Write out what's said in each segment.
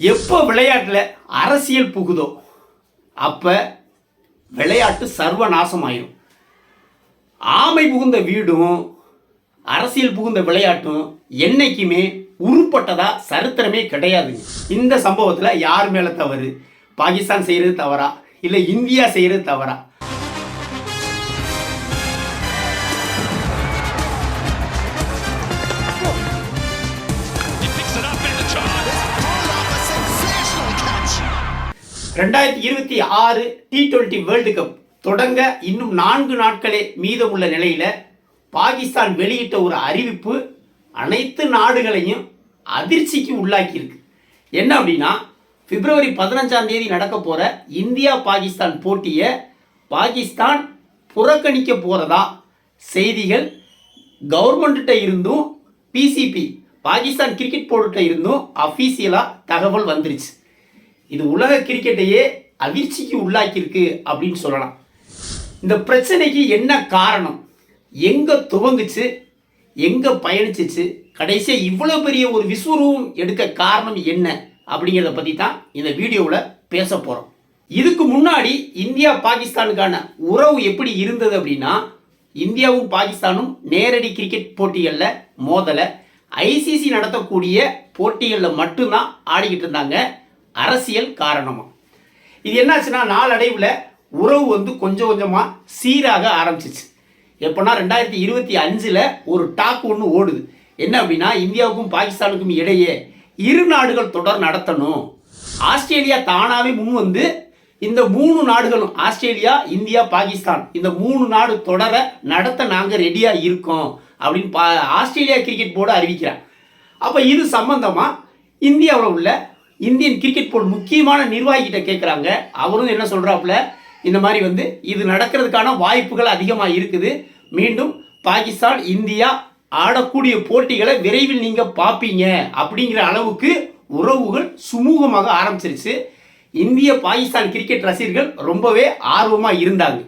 எப்போ விளையாட்டில் அரசியல் புகுதோ அப்போ விளையாட்டு சர்வநாசமாயிரும். ஆமை புகுந்த வீடும் அரசியல் புகுந்த விளையாட்டும் என்னைக்குமே உருப்பட்டதா சரித்திரமே கிடையாது இந்த சம்பவத்தில் யார் மேலே தவறு? பாகிஸ்தான் செய்கிறது தவறா? இல்லை இந்தியா செய்கிறது தவறா? ரெண்டாயிரத்தி இருபத்தி ஆறு டி டுவெண்ட்டி வேர்ல்டு கப் தொடங்க இன்னும் நான்கு நாட்களே மீத உள்ள நிலையில் பாகிஸ்தான் வெளியிட்ட ஒரு அறிவிப்பு அனைத்து நாடுகளையும் அதிர்ச்சிக்கு உள்ளாக்கியிருக்கு. என்ன அப்படின்னா பிப்ரவரி பதினஞ்சாம் தேதி நடக்க போகிற இந்தியா பாகிஸ்தான் போட்டியை பாகிஸ்தான் புறக்கணிக்க போகிறதா செய்திகள் கவர்மெண்ட்ட இருந்தும் பிசிபி பாகிஸ்தான் கிரிக்கெட் போர்ட்ட இருந்தும் அஃபீஷியலாக தகவல் வந்துருச்சு. இது உலக கிரிக்கெட்டையே அதிர்ச்சிக்கு உள்ளாக்கியிருக்கு அப்படின்னு சொல்லலாம். இந்த பிரச்சனைக்கு என்ன காரணம்? எங்கே துவங்குச்சு? எங்கே பயணிச்சிச்சு? கடைசியாக இவ்வளோ பெரிய ஒரு விஸ்வரூபம் எடுக்க காரணம் என்ன? அப்படிங்கிறத பற்றி தான் இந்த வீடியோவில் பேச போகிறோம் இதுக்கு முன்னாடி இந்தியா பாகிஸ்தானுக்கான உறவு எப்படி இருந்தது அப்படின்னா இந்தியாவும் பாகிஸ்தானும் நேரடி கிரிக்கெட் போட்டிகளில் மோதலை ஐசிசி நடத்தக்கூடிய போட்டிகளில் மட்டும்தான் ஆடிக்கிட்டு இருந்தாங்க. அரசியல் காரணமாக இது என்னாச்சுன்னா நாளடைவில் உறவு வந்து கொஞ்சம் கொஞ்சமாக சீராக ஆரம்பிச்சிச்சு. எப்போனா ரெண்டாயிரத்தி இருபத்தி அஞ்சில் ஒரு டாக் ஒன்று ஓடுது. என்ன அப்படின்னா இந்தியாவுக்கும் பாகிஸ்தானுக்கும் இடையே இரு நாடுகள் தொடர் நடத்தணும். ஆஸ்திரேலியா தானாகவே முன் வந்து இந்த மூணு நாடுகளும் ஆஸ்திரேலியா இந்தியா பாகிஸ்தான் இந்த மூணு நாடு தொடர நடத்த நாங்கள் ரெடியாக இருக்கோம் அப்படின்னு பா ஆஸ்திரேலியா கிரிக்கெட் போர்டு அறிவிக்கிறாங்க. அப்போ இது சம்பந்தமாக இந்தியாவில் உள்ள இந்தியன் கிரிக்கெட் போர்டு முக்கியமான நிர்வாகிகிட்ட கேட்குறாங்க அவரும் என்ன சொல்கிறாப்புல இந்த மாதிரி வந்து இது நடக்கிறதுக்கான வாய்ப்புகள் அதிகமாக இருக்குது. மீண்டும் பாகிஸ்தான் இந்தியா ஆடக்கூடிய போட்டிகளை விரைவில் நீங்கள் பார்ப்பீங்க அப்படிங்கிற அளவுக்கு உறவுகள் சுமூகமாக ஆரம்பிச்சிருச்சு. இந்திய பாகிஸ்தான் கிரிக்கெட் ரசிகர்கள் ரொம்பவே ஆர்வமாக இருந்தாங்க.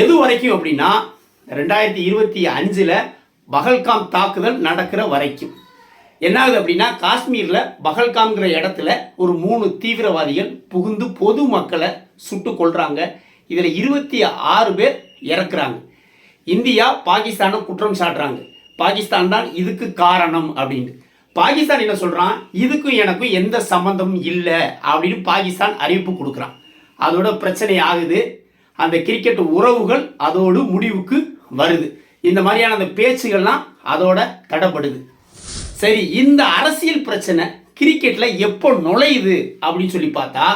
எது வரைக்கும் அப்படின்னா ரெண்டாயிரத்தி இருபத்தி அஞ்சில் பகல்காம் தாக்குதல் நடக்கிற வரைக்கும். என்ன ஆகுது அப்படின்னா காஷ்மீரில் பகல்காம்ங்கிற இடத்துல ஒரு மூணு தீவிரவாதிகள் புகுந்து பொது மக்களை சுட்டு கொள்கிறாங்க இதில் இருபத்தி ஆறு பேர் இறக்குறாங்க. இந்தியா பாகிஸ்தானை குற்றம் சாட்டுறாங்க. பாகிஸ்தான் தான் இதுக்கு காரணம் அப்படின்னு. பாகிஸ்தான் என்ன சொல்கிறான் இதுக்கும் எனக்கும் எந்த சம்மந்தமும் இல்லை அப்படின்னு பாகிஸ்தான் அறிவிப்பு கொடுக்குறான். அதோட பிரச்சனை ஆகுது. அந்த கிரிக்கெட் உறவுகள் அதோடு முடிவுக்கு வருது. இந்த மாதிரியான அந்த பேச்சுகள்லாம் அதோட தடைப்படுது. சரி இந்த அரசியல் பிரச்சனை கிரிக்கெட்ல எப்போ நுழையுது அப்படின்னு சொல்லி பார்த்தா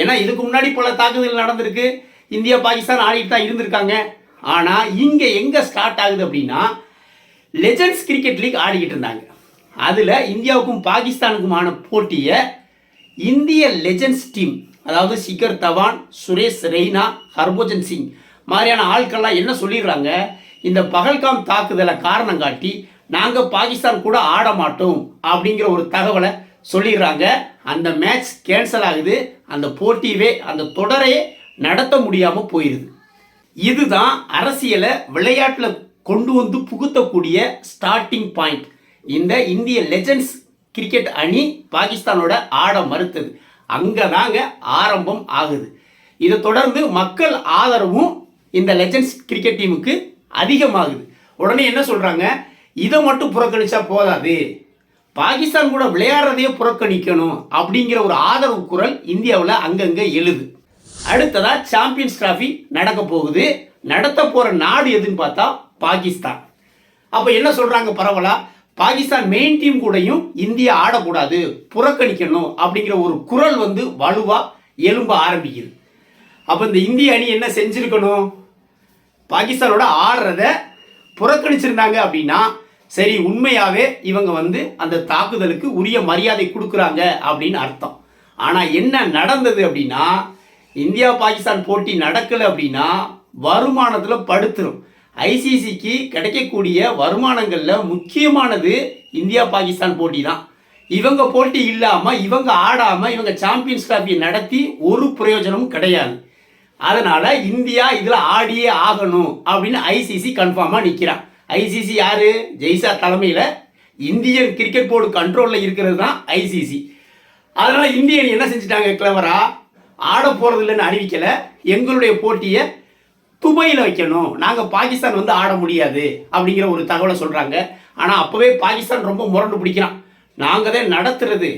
ஏன்னா இதுக்கு முன்னாடி பல தாக்குதல் நடந்திருக்கு. இந்தியா பாகிஸ்தான் ஆடிட்டு தான் இருந்திருக்காங்க. ஆனால் இங்கே எங்கே ஸ்டார்ட் ஆகுது அப்படின்னா லெஜண்ட்ஸ் கிரிக்கெட் லீக் ஆடிக்கிட்டு இருந்தாங்க. அதில் இந்தியாவுக்கும் பாகிஸ்தானுக்குமான போட்டியை இந்திய லெஜண்ட்ஸ் டீம் அதாவது சிகர் தவான் சுரேஷ் ரெய்னா ஹர்போஜன் சிங் மாதிரியான ஆட்கள்லாம் என்ன சொல்லிடுறாங்க? இந்த பகல்காம் தாக்குதலை காரணம் காட்டி நாங்கள் பாகிஸ்தான் கூட ஆட மாட்டோம் அப்படிங்கிற ஒரு தகவலை சொல்லிடுறாங்க. அந்த மேட்ச் கேன்சல் ஆகுது. அந்த போட்டியவே அந்த தொடரையே நடத்த முடியாமல் போயிடுது இதுதான் அரசியலை விளையாட்டில் கொண்டு வந்து புகுத்தக்கூடிய ஸ்டார்டிங் பாயிண்ட் இந்த இந்திய லெஜண்ட்ஸ் கிரிக்கெட் அணி பாகிஸ்தானோட ஆட மறுத்தது. அங்கே தாங்க ஆரம்பம் ஆகுது. இதை தொடர்ந்து மக்கள் ஆதரவும் இந்த லெஜண்ட்ஸ் கிரிக்கெட் டீமுக்கு அதிகமாகுது. உடனே என்ன சொல்கிறாங்க இதை மட்டும் புறக்கணிச்சா போதாது. பாகிஸ்தான் கூட விளையாடுறதையே புறக்கணிக்கணும் அப்படிங்கிற ஒரு ஆதரவு குரல் இந்தியாவில் அங்கங்கே எழுது. அடுத்ததா சாம்பியன்ஸ் டிராஃபி நடக்க போகுது. நடத்த போகிற நாடு எதுன்னு பார்த்தா பாகிஸ்தான். அப்போ என்ன சொல்கிறாங்க பரவலா? பாகிஸ்தான் மெயின் டீம் கூடயும் இந்தியா ஆடக்கூடாது புறக்கணிக்கணும் அப்படிங்கிற ஒரு குரல் வந்து வலுவாக எழும்ப ஆரம்பிக்குது. அப்போ இந்த இந்திய அணி என்ன செஞ்சுருக்கணும்? பாகிஸ்தானோட ஆடுறத புறக்கணிச்சிருந்தாங்க அப்படின்னா சரி உண்மையாகவே இவங்க வந்து அந்த தாக்குதலுக்கு உரிய மரியாதை கொடுக்குறாங்க அப்படின்னு அர்த்தம். ஆனால் என்ன நடந்தது அப்படின்னா இந்தியா பாகிஸ்தான் போட்டி நடக்கலை அப்படின்னா வருமானத்தில் படுத்துரும். ஐசிசிக்கு கிடைக்கக்கூடிய வருமானங்களில் முக்கியமானது இந்தியா பாகிஸ்தான் போட்டி தான். இவங்க போட்டி இல்லாமல் இவங்க ஆடாம இவங்க சாம்பியன்ஸ் டிராஃபியை நடத்தி ஒரு பிரயோஜனமும் கிடையாது. அதனால இந்தியா இதில் ஆடியே ஆகணும் அப்படின்னு ஐசிசி கன்ஃபார்மாக நிற்கிறான் ஐசிசி யாரு? ஜெய்சா தலைமையில் இந்தியன் கிரிக்கெட் போர்டு கண்ட்ரோலில் இருக்கிறது தான் ஐசிசி அதனால இந்தியன் என்ன செஞ்சுட்டாங்க கிளவரா ஆட போகிறது இல்லைன்னு அறிவிக்கலை. எங்களுடைய போட்டியை துபாயில் வைக்கணும். நாங்கள் பாகிஸ்தான் வந்து ஆட முடியாது அப்படிங்கிற ஒரு தகவலை சொல்கிறாங்க ஆனால் அப்போவே பாகிஸ்தான் ரொம்ப முரண்டு பிடிக்கிறான். நாங்கள் தான் நடத்துறது.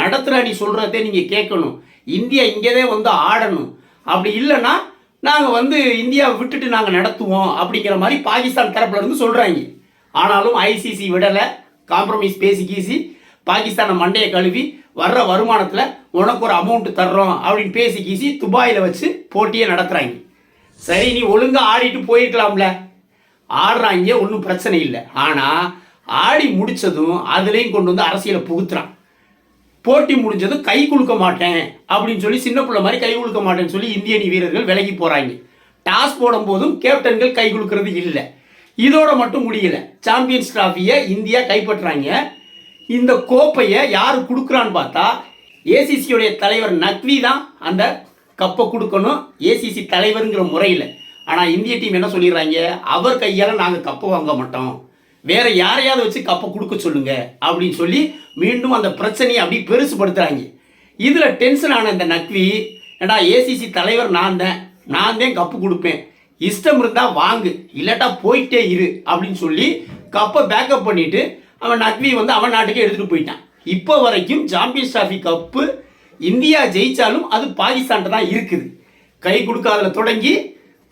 நடத்துகிற நீ சொல்கிறதே நீங்கள் கேட்கணும். இந்தியா இங்கே தான் வந்து ஆடணும். அப்படி இல்லைன்னா நாங்கள் வந்து இந்தியாவை விட்டுட்டு நாங்கள் நடத்துவோம் அப்படிங்கிற மாதிரி பாகிஸ்தான் தரப்புல இருந்து சொல்கிறாங்க ஆனாலும் ஐசிசி விடலை காம்ப்ரமைஸ் பேசி கீசி பாகிஸ்தானை மண்டையை கழுவி வர்ற வருமானத்தில் உனக்கு ஒரு அமௌண்ட் தர்றோம் அப்படின்னு பேசி கீசி துபாயில் வச்சு போட்டியை நடத்துகிறாங்க சரி நீ ஒழுங்காக ஆடிட்டு போயிருக்கலாம்ல. ஆடுறாங்க ஒன்றும் பிரச்சனை இல்லை. ஆனால் ஆடி முடித்ததும் அதுலேயும் கொண்டு வந்து அரசியலை புகுத்துறான். போட்டி முடிஞ்சதும் கை கொடுக்க மாட்டேன் அப்படின்னு சொல்லி சின்ன பிள்ளை மாதிரி கை கொடுக்க மாட்டேன்னு சொல்லி இந்திய அணி வீரர்கள் விலகி போகிறாங்க டாஸ் போடும் போதும் கேப்டன்கள் கை கொடுக்கறது இல்லை. இதோட மட்டும் முடியல. சாம்பியன்ஸ் டிராஃபியை இந்தியா கைப்பற்றுறாங்க இந்த கோப்பையை யார் கொடுக்குறான்னு பார்த்தா ஏசிசியுடைய தலைவர் நக்வி தான் அந்த கப்பை கொடுக்கணும் ஏசிசி தலைவருங்கிற முறையில். ஆனால் இந்திய டீம் என்ன சொல்லிடுறாங்க? அவர் கையால் நாங்கள் கப்பை வாங்க மாட்டோம். வேற யாரையாவது வச்சு கப்பை கொடுக்க சொல்லுங்க அப்படின்னு சொல்லி மீண்டும் அந்த பிரச்சனையை அப்படி பெருசுபடுத்துறாங்க. இதில் டென்ஷன் ஆன இந்த நக்வி ஏடா ஏசிசி தலைவர் நான் தான். நான் தான் கப்பு கொடுப்பேன். இஷ்டம் இருந்தால் வாங்கு. இல்லாட்டா போயிட்டே இரு. அப்படின்னு சொல்லி கப்பை பேக்கப் பண்ணிட்டு அவன் நக்வி வந்து அவன் நாட்டுக்கே எடுத்துகிட்டு போயிட்டான். இப்போ வரைக்கும் சாம்பியன்ஸ் டிராஃபி கப்பு இந்தியா ஜெயித்தாலும் அது பாகிஸ்தான்கிட்ட தான் இருக்குது. கை கொடுக்காதல தொடங்கி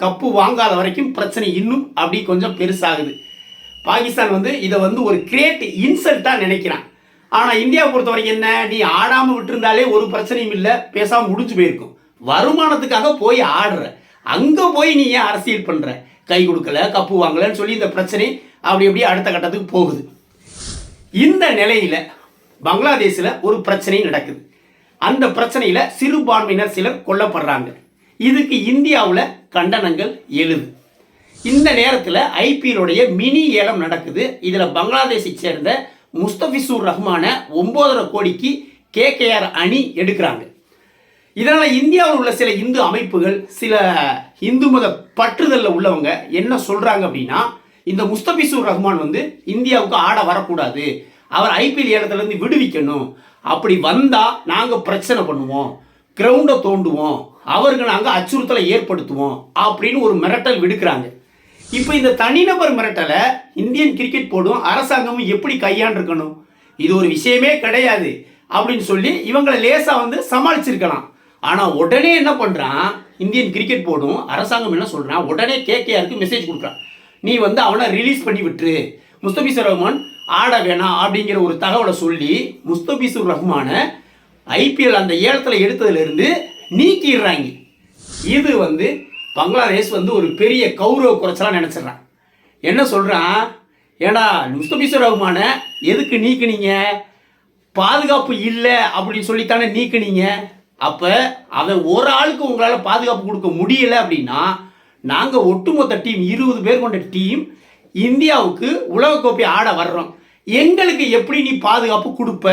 கப்பு வாங்காத வரைக்கும் பிரச்சனை இன்னும் அப்படி கொஞ்சம் பெருசாகுது. பாகிஸ்தான் வந்து இதை வந்து ஒரு கிரேட் இன்சல்ட்டாக நினைக்கிறான். ஆனால் இந்தியாவை பொறுத்த வரைக்கும் என்ன? நீ ஆடாமல் விட்டுருந்தாலே ஒரு பிரச்சனையும் இல்லை பேசாமல் முடிஞ்சு போயிருக்கும். வருமானத்துக்காக போய் ஆடுற. அங்கே போய் நீ ஏன் அரசியல் பண்ணுற கை கொடுக்கல கப்பு வாங்கலன்னு சொல்லி இந்த பிரச்சனை அப்படி அப்படியே அடுத்த கட்டத்துக்கு போகுது. இந்த நிலையில் பங்களாதேஷில் ஒரு பிரச்சனை நடக்குது. அந்த பிரச்சனையில் சிறுபான்மையினர் சிலர் கொல்லப்படுறாங்க. இதுக்கு இந்தியாவில் கண்டனங்கள் எழுது. இந்த நேரத்தில் ஐபிஎல்லுடைய மினி ஏலம் நடக்குது. இதில் பங்களாதேஷை சேர்ந்த முஸ்தபிசூர் ரஹ்மான ஒன்பதரை கோடிக்கு கேகேஆர் அணி எடுக்கிறாங்க. இதனால் இந்தியாவில் உள்ள சில இந்து அமைப்புகள் சில இந்து மத பற்றுதலில் உள்ளவங்க என்ன சொல்கிறாங்க அப்படின்னா இந்த முஸ்தபிசூர் ரஹ்மான் வந்து இந்தியாவுக்கு ஆட வரக்கூடாது. அவர் ஐபிஎல் ஏலத்துலேருந்து விடுவிக்கணும். அப்படி வந்தால் நாங்கள் பிரச்சனை பண்ணுவோம். கிரவுண்டை தோண்டுவோம். அவருக்கு நாங்கள் அச்சுறுத்தலை ஏற்படுத்துவோம். அப்படின்னு ஒரு மிரட்டல் விடுக்கிறாங்க. இப்போ இந்த தனிநபர் மிரட்டலை இந்தியன் கிரிக்கெட் போர்டும் அரசாங்கமும் எப்படி கையாண்டிருக்கணும்? இது ஒரு விஷயமே கிடையாது அப்படின்னு சொல்லி இவங்களை லேசாக வந்து சமாளிச்சிருக்கலாம். ஆனால் உடனே என்ன பண்ணுறான் இந்தியன் கிரிக்கெட் போர்டும் அரசாங்கம் என்ன சொல்கிறான் உடனே கேகேஆருக்கு மெசேஜ் கொடுக்குறான். நீ வந்து அவனை ரிலீஸ் பண்ணி விட்டுரு. முஸ்தபிசர் ரஹ்மான் ஆட வேணாம் அப்படிங்கிற ஒரு தகவலை சொல்லி முஸ்தபிசுர் ரஹ்மானை ஐபிஎல் அந்த ஏலத்தில் எடுத்ததுலேருந்து நீக்கிடுறாங்க. இது வந்து பங்களாதேஷ் வந்து ஒரு பெரிய கௌரவ குறைச்சலாக நினச்சிட்றான். என்ன சொல்கிறான் ஏடா முஸ்தபிசுர் ரஹ்மானை எதுக்கு நீக்கினீங்க? பாதுகாப்பு இல்லை அப்படின்னு சொல்லித்தானே நீக்கினீங்க. அப்போ அவன் ஒரு ஆளுக்கு உங்களால் பாதுகாப்பு கொடுக்க முடியல அப்படின்னா நாங்கள் ஒட்டுமொத்த டீம் இருபது பேர் கொண்ட டீம் இந்தியாவுக்கு உலகக்கோப்பை ஆட வர்றோம். எங்களுக்கு எப்படி நீ பாதுகாப்பு கொடுப்ப?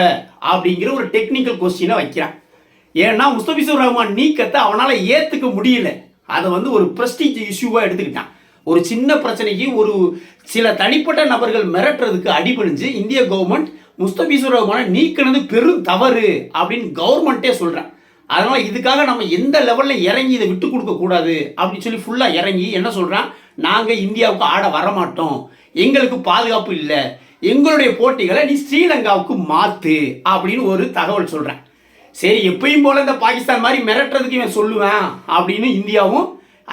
அப்படிங்கிற ஒரு டெக்னிக்கல் கொஸ்டினை வைக்கிறான். ஏன்னா முஸ்தபிசூர் ரஹ்மான் நீக்கத்தை அவனால் ஏற்றுக்க முடியல. அதை வந்து ஒரு ப்ரெஸ்டீஜ் இஷ்யூவாக எடுத்துக்கிட்டான். ஒரு சின்ன பிரச்சனைக்கு ஒரு சில தனிப்பட்ட நபர்கள் மிரட்டுறதுக்கு அடிபணிஞ்சு இந்திய கவர்மெண்ட் முஸ்தபீசுர் ரஹ்மானை நீக்கினது பெரும் தவறு அப்படின்னு கவர்மெண்ட்டே சொல்கிறான் அதனால் இதுக்காக நம்ம எந்த லெவலில் இறங்கி இதை விட்டு கொடுக்கக்கூடாது அப்படின்னு சொல்லி ஃபுல்லாக இறங்கி என்ன சொல்கிறான் நாங்கள் இந்தியாவுக்கு ஆட வரமாட்டோம். எங்களுக்கு பாதுகாப்பு இல்லை. எங்களுடைய போட்டிகளை நீ ஸ்ரீலங்காவுக்கு மாற்று அப்படின்னு ஒரு தகவல் சொல்கிறேன் சரி எப்பயும் போல இந்த பாகிஸ்தான் மாதிரி மிரட்டுறதுக்கு இவன் சொல்லுவேன் அப்படின்னு இந்தியாவும்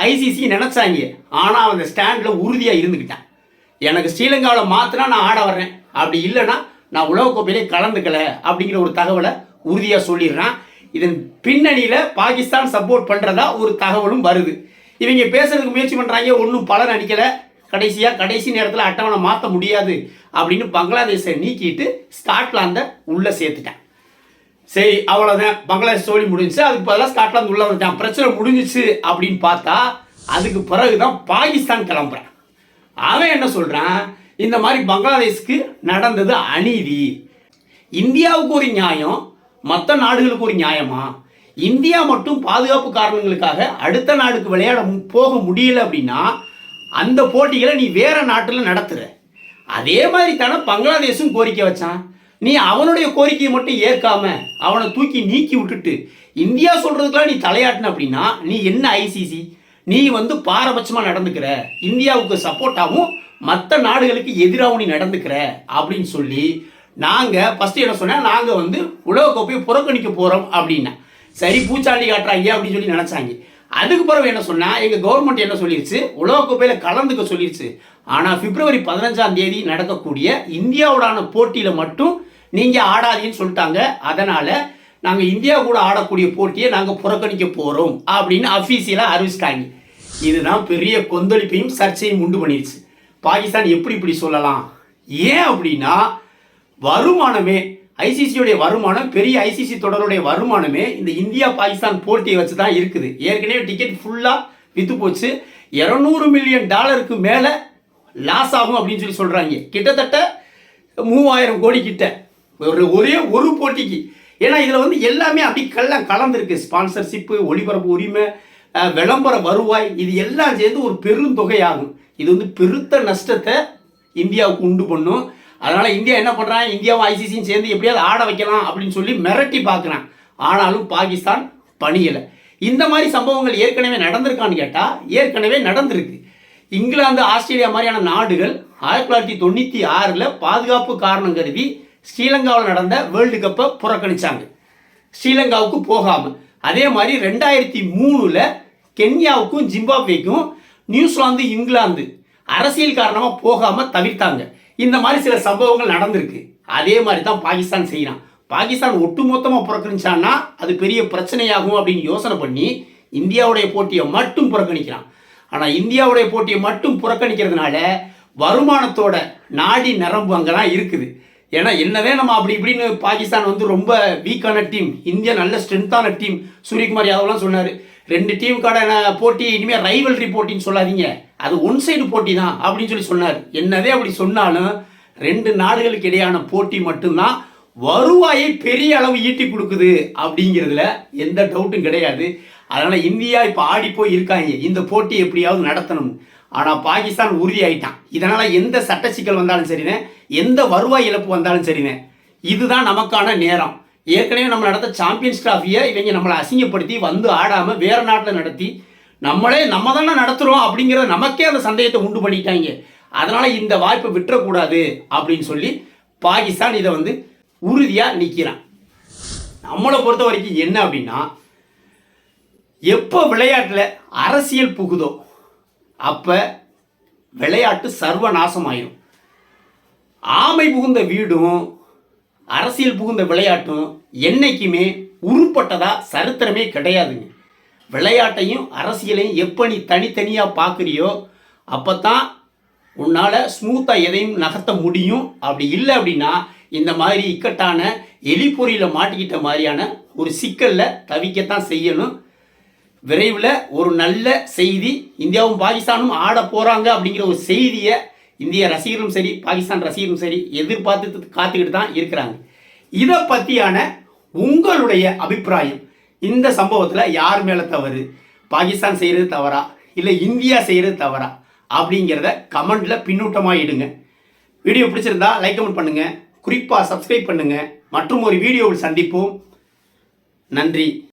ஐசிசி நினச்சாங்க. ஆனால் அந்த ஸ்டாண்டில் உறுதியாக இருந்துக்கிட்டான் எனக்கு ஸ்ரீலங்காவில் மாற்றினா நான் ஆட வர்றேன். அப்படி இல்லைன்னா நான் உலகக்கோப்பையிலே கலந்துக்கல அப்படிங்கிற ஒரு தகவலை உறுதியாக சொல்லிடுறான். இதன் பின்னணியில் பாகிஸ்தான் சப்போர்ட் பண்ணுறதா ஒரு தகவலும் வருது. இவங்க பேசுறதுக்கு முயற்சி பண்ணுறாங்க ஒன்றும் பலன் அடிக்கலை. கடைசியாக கடைசி நேரத்தில் அட்டவணை மாற்ற முடியாது அப்படின்னு பங்களாதேஷை நீக்கிட்டு ஸ்காட்லாந்தை உள்ளே சேர்த்துட்டேன். சரி அவ்வளோதான் பங்களாதேஷ் தோழி முடிஞ்சிச்சு. அதுக்கு பதிலாக ஸ்காட்லாந்து உள்ளே வந்துட்டான். பிரச்சனை முடிஞ்சிச்சு அப்படின்னு பார்த்தா அதுக்கு பிறகு தான் பாகிஸ்தான் கிளம்புறான். அவன் என்ன சொல்கிறான் இந்த மாதிரி பங்களாதேஷ்க்கு நடந்தது அநீதி. இந்தியாவுக்கு ஒரு நியாயம் மற்ற நாடுகளுக்கு ஒரு நியாயமா? இந்தியா மட்டும் பாதுகாப்பு காரணங்களுக்காக அடுத்த நாடுக்கு விளையாட போக முடியல அப்படின்னா அந்த போட்டிகளை நீ வேற நாட்டில் நடத்துற. அதே மாதிரி தானே பங்களாதேஷும் கோரிக்கை வச்சான். நீ அவனுடைய கோரிக்கையை மட்டும் ஏற்காம அவனை தூக்கி நீக்கி விட்டுட்டு இந்தியா சொல்றதுக்கெல்லாம் நீ தலையாட்டின அப்படின்னா நீ என்ன ஐசிசி நீ வந்து பாரபட்சமா நடந்துக்கிற. இந்தியாவுக்கு சப்போர்ட்டாகவும் மற்ற நாடுகளுக்கு எதிராகவும் நீ நடந்துக்கிற அப்படின்னு சொல்லி நாங்கள் ஃபஸ்ட்டு என்ன சொன்னேன்? நாங்கள் வந்து உலகக்கோப்பையை புறக்கணிக்க போகிறோம் அப்படின்னா. சரி பூச்சாண்டி காட்டுறாங்க அப்படின்னு சொல்லி நினச்சாங்க. அதுக்கு பிறகு என்ன சொன்னால் எங்கள் கவர்மெண்ட் என்ன சொல்லிருச்சு? உலகக்கோப்பையில் கலந்துக்க சொல்லிருச்சு. ஆனால் பிப்ரவரி பதினஞ்சாம் தேதி நடக்கக்கூடிய இந்தியாவோடான போட்டியில் மட்டும் நீங்கள் ஆடாதீங்கன்னு சொல்லிட்டாங்க. அதனால் நாங்கள் இந்தியா கூட ஆடக்கூடிய போட்டியை நாங்கள் புறக்கணிக்க போகிறோம் அப்படின்னு அஃபீஷியலாக அறிவிச்சிட்டாங்க. இதுதான் பெரிய கொந்தளிப்பையும் சர்ச்சையும் உண்டு பண்ணிடுச்சு. பாகிஸ்தான் எப்படி இப்படி சொல்லலாம்? ஏன் அப்படின்னா வருமானமே ஐசிசியுடைய வருமானம் பெரிய ஐசிசி தொடருடைய வருமானமே இந்த இந்தியா பாகிஸ்தான் போட்டியை வச்சு தான் இருக்குது. ஏற்கனவே டிக்கெட் ஃபுல்லாக விற்று போச்சு. இரநூறு மில்லியன் டாலருக்கு மேலே லாஸ் ஆகும் அப்படின்னு சொல்லி சொல்கிறாங்க கிட்டத்தட்ட மூவாயிரம் கோடி கிட்ட. ஒரு ஒரே ஒரு போட்டிக்கு. ஏன்னா இதில் வந்து எல்லாமே அப்படி கல்லாம் கலந்துருக்கு. ஸ்பான்சர்ஷிப்பு ஒளிபரப்பு உரிமை விளம்பர வருவாய் இது எல்லாம் சேர்ந்து ஒரு பெருந்தொகையாகும். இது வந்து பெருத்த நஷ்டத்தை இந்தியாவுக்கு உண்டு பண்ணும். அதனால் இந்தியா என்ன பண்ணுறான் இந்தியாவும் ஐசிசியும் சேர்ந்து எப்படியாவது ஆட வைக்கலாம் அப்படின்னு சொல்லி மிரட்டி பார்க்குறான். ஆனாலும் பாகிஸ்தான் பணியலை. இந்த மாதிரி சம்பவங்கள் ஏற்கனவே நடந்திருக்கான்னு கேட்டால் ஏற்கனவே நடந்திருக்கு. இங்கிலாந்து ஆஸ்திரேலியா மாதிரியான நாடுகள் ஆயிரத்தி தொள்ளாயிரத்தி தொண்ணூற்றி ஆறில் பாதுகாப்பு காரணம் கருதி ஸ்ரீலங்காவில் நடந்த வேர்ல்டு கப்பை புறக்கணிச்சாங்க. ஸ்ரீலங்காவுக்கு போகாமல் அதே மாதிரி ரெண்டாயிரத்தி மூணில் கென்யாவுக்கும் ஜிம்பாப்வேக்கும் நியூசிலாந்து இங்கிலாந்து அரசியல் காரணமாக போகாமல் தவிர்த்தாங்க. இந்த மாதிரி சில சம்பவங்கள் நடந்திருக்கு. அதே மாதிரி தான் பாகிஸ்தான் செய்கிறான் பாகிஸ்தான் ஒட்டுமொத்தமாக புறக்கணிச்சான்னா அது பெரிய பிரச்சனையாகும் அப்படின்னு யோசனை பண்ணி இந்தியாவுடைய போட்டியை மட்டும் புறக்கணிக்கிறான். ஆனால் இந்தியாவுடைய போட்டியை மட்டும் புறக்கணிக்கிறதுனால வருமானத்தோட நாடி நரம்பு அங்கெல்லாம் இருக்குது. ஏன்னா என்னவே நம்ம அப்படி இப்படின்னு பாகிஸ்தான் வந்து ரொம்ப வீக்கான டீம் இந்தியா நல்ல ஸ்ட்ரென்த்தான டீம் சூரியகுமார் யாதவ்லாம் சொன்னார். ரெண்டு டீமுக்கான போட்டி இனிமேல் ரைவல்ரி போட்டின்னு சொல்லாதீங்க. அது ஒன் சைடு போட்டி தான் அப்படின்னு சொல்லி சொன்னார். என்னவே அப்படி சொன்னாலும் ரெண்டு நாடுகளுக்கு இடையான போட்டி மட்டும்தான் வருவாயை பெரிய அளவு ஈட்டி கொடுக்குது அப்படிங்கிறதுல எந்த டவுட்டும் கிடையாது. அதனால் இந்தியா இப்போ ஆடி போய் இருக்காங்க. இந்த போட்டி எப்படியாவது நடத்தணும். ஆனால் பாகிஸ்தான் உறுதி ஆயிட்டான் இதனால் எந்த சட்ட சிக்கல் வந்தாலும் சரினே எந்த வருவாய் இழப்பு வந்தாலும் சரினே இதுதான் நமக்கான நேரம். ஏற்கனவே நம்ம நடத்த சாம்பியன்ஸ் டிராஃபியை இவங்க நம்மளை அசிங்கப்படுத்தி வந்து ஆடாமல் வேறு நாட்டில் நடத்தி நம்மளே நம்ம தானே நடத்துகிறோம் அப்படிங்கிற நமக்கே அந்த சந்தேகத்தை உண்டு பண்ணிட்டாங்க. அதனால் இந்த வாய்ப்பை விட்டுறக்கூடாது அப்படின்னு சொல்லி பாகிஸ்தான் இதை வந்து உறுதியாக நிற்கிறான் நம்மளை பொறுத்த வரைக்கும் என்ன அப்படின்னா எப்போ விளையாட்டில் அரசியல் புகுதோ அப்போ விளையாட்டு சர்வநாசமாயிரும். ஆமை புகுந்த வீடும் அரசியல் புகுந்த விளையாட்டும் என்னைக்குமே உருப்பட்டதா சரித்திரமே கிடையாதுங்க. விளையாட்டையும் அரசியலையும் எப்போ நீ தனித்தனியாக பார்க்குறியோ அப்போ தான் உன்னால் ஸ்மூத்தாக எதையும் நகர்த்த முடியும். அப்படி இல்லை அப்படின்னா இந்த மாதிரி இக்கட்டான எலிப்பொறியில் மாட்டிக்கிட்ட மாதிரியான ஒரு சிக்கலில் தவிக்கத்தான் செய்யணும். விரைவில் ஒரு நல்ல செய்தி இந்தியாவும் பாகிஸ்தானும் ஆட போகிறாங்க அப்படிங்கிற ஒரு செய்தியை இந்திய ரசிகர்களும் சரி பாகிஸ்தான் ரசிகரும் சரி எதிர்பார்த்து காத்துக்கிட்டு தான் இருக்கிறாங்க. இதை பற்றியான உங்களுடைய அபிப்பிராயம் இந்த சம்பவத்தில் யார் மேலே தவறு? பாகிஸ்தான் செய்கிறது தவறா? இல்லை இந்தியா செய்கிறது தவறா? அப்படிங்கிறத கமெண்டில் பின்னூட்டமாக இடுங்க. வீடியோ பிடிச்சிருந்தா லைக் கமெண்ட் பண்ணுங்கள் குறிப்பாக சப்ஸ்கிரைப் பண்ணுங்கள் மற்றும் ஒரு வீடியோவில் சந்திப்போம். நன்றி.